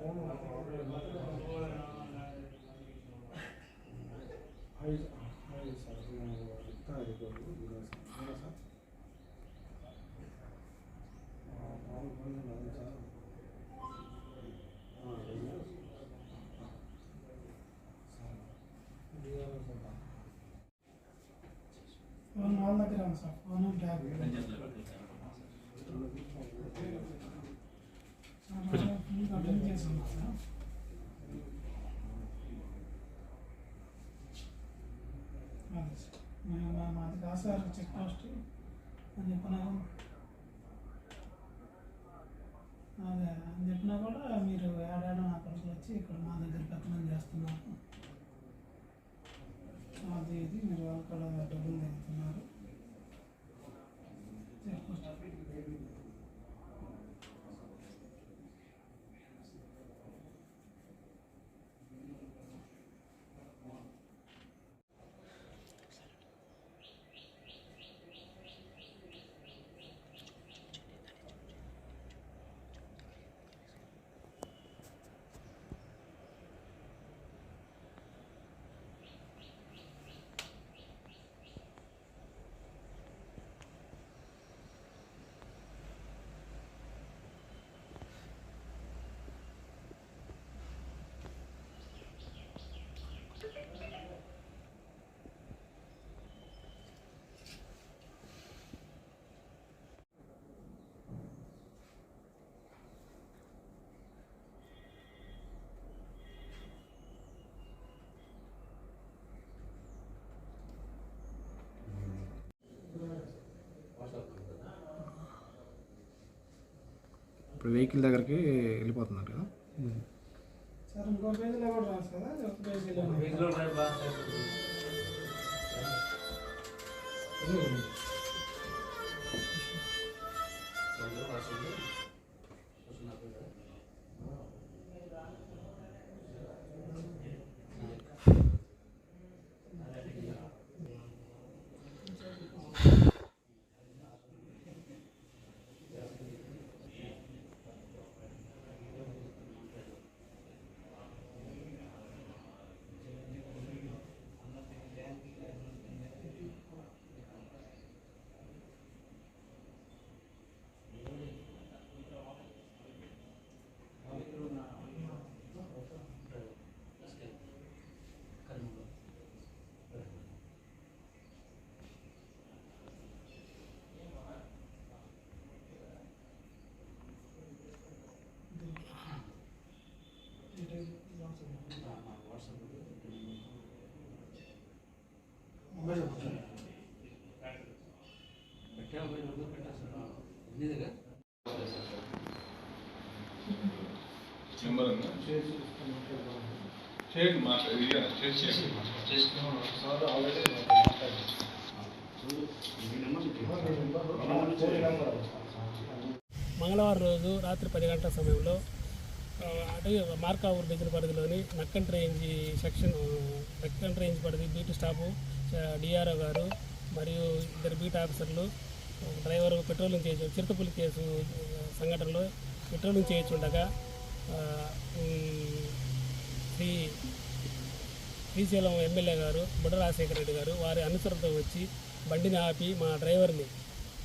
Phone వాళ్ళ దగ్గర ఉంది sir phone bag sir full continue చేస్తున్నాం సార్ అదే సార్ మేము మా- మాది కాదు సార్ చెక్ పోస్ట్ అని చెప్పినా అదే అని చెప్పినా కూడా మీరు ఏడాడు నా కొడుకు వచ్చి ఇక్కడ మా దగ్గర పెత్తనం చేస్తున్నారు అది ఇది మీరు అక్కడ డబ్బులు తెగుతున్నారు చెక్ పోస్ట్ ఇప్పుడు వెహికల్ దగ్గరికి వెళ్ళిపోతున్నారు కదా. సార్ చేయండి మాట్లాడి చేసి మంగళవారం రోజు రాత్రి పది గంటల సమయంలో అటు మార్కావూరు దగ్గర పరిధిలోని Nakkan range section Nakkan range పరిధి బీట్ స్టాఫ్ డిఆర్ఓ గారు మరియు ఇద్దరు బీట్ ఆఫీసర్లు డ్రైవర్ పెట్రోలింగ్ చేసి చిరుతపులి కేసు సంఘటనలో పెట్రోలింగ్ చేయించుండగా శ్రీ శ్రీశైలం ఎమ్మెల్యే గారు బుడ్డ రాజశేఖర రెడ్డి గారు వారి అనుసరణతో వచ్చి బండిని ఆపి మా డ్రైవర్ని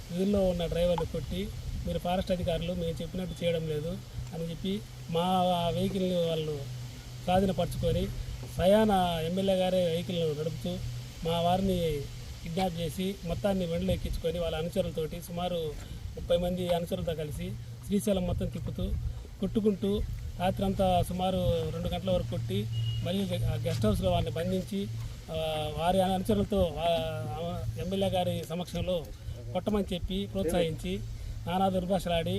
వీధిలో ఉన్న డ్రైవర్ని కొట్టి మీరు ఫారెస్ట్ అధికారులు మేము చెప్పినట్టు చేయడం లేదు అని చెప్పి మా వెహికల్ వాళ్ళు స్వాధీనపరచుకొని ప్రయాణ ఎమ్మెల్యే గారే వెహికల్ను నడుపుతూ మా వారిని కిడ్నాప్ చేసి మొత్తాన్ని బండిలో ఎక్కించుకొని వాళ్ళ అనుచరులతోటి సుమారు ముప్పై మంది అనుచరులతో కలిసి శ్రీశైలం మొత్తం తిప్పుతూ కొట్టుకుంటూ రాత్రంతా సుమారు రెండు గంటల వరకు కొట్టి మళ్ళీ గెస్ట్ హౌస్లో వారిని బంధించి ఆ, వారి అనుచరులతో ఎమ్మెల్యే గారి సమక్షంలో కొట్టమని చెప్పి ప్రోత్సహించి నానా దుర్భాషలాడి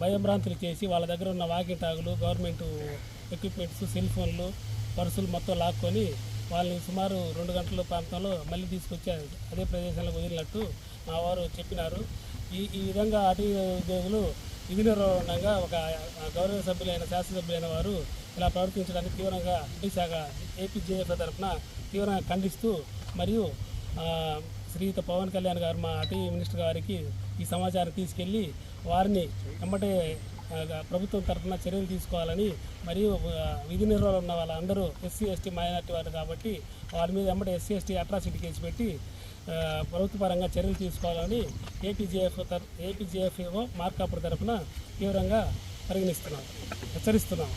భయభ్రాంతులు చేసి వాళ్ళ దగ్గర ఉన్న వాకి టాగులు గవర్నమెంట్ ఎక్విప్మెంట్స్ సెల్ ఫోన్లు పర్సులు మొత్తం లాక్కొని వాళ్ళని సుమారు రెండు గంటల ప్రాంతంలో మళ్ళీ తీసుకొచ్చి అదే ప్రదేశంలో వదిలినట్టు మా వారు చెప్పినారు. ఈ ఈ విధంగా అటవీ ఉద్యోగులు విధి ఒక గౌరవ సభ్యులైన శాసనసభ్యులైన వారు ఇలా ప్రవర్తించడానికి తీవ్రంగా అటవీశాఖ ఏపీజేఎఫ్ తరఫున తీవ్రంగా ఖండిస్తూ మరియు శ్రీయుత పవన్ కళ్యాణ్ గారు మా అటవీ మినిస్టర్ గారికి ఈ సమాచారం తీసుకెళ్ళి వారిని వెంబటే ప్రభుత్వం తరఫున చర్యలు తీసుకోవాలని మరియు విధి నిర్వహణ ఉన్న వాళ్ళందరూ ఎస్సీ ఎస్టీ మైనార్టీ వారు కాబట్టి వాళ్ళ మీద వెంబడి ఎస్సీ ఎస్టీ అట్రాసిటీ కేసు పెట్టి ప్రభుత్వపరంగా ప్రభుత్వ పరంగా చర్యలు తీసుకోవాలని ఏపీజేఎఫ్ తర ఏపీజేఎఫ్ఓ మార్కాపురం తరఫున తీవ్రంగా పరిగణిస్తున్నాం హెచ్చరిస్తున్నాం.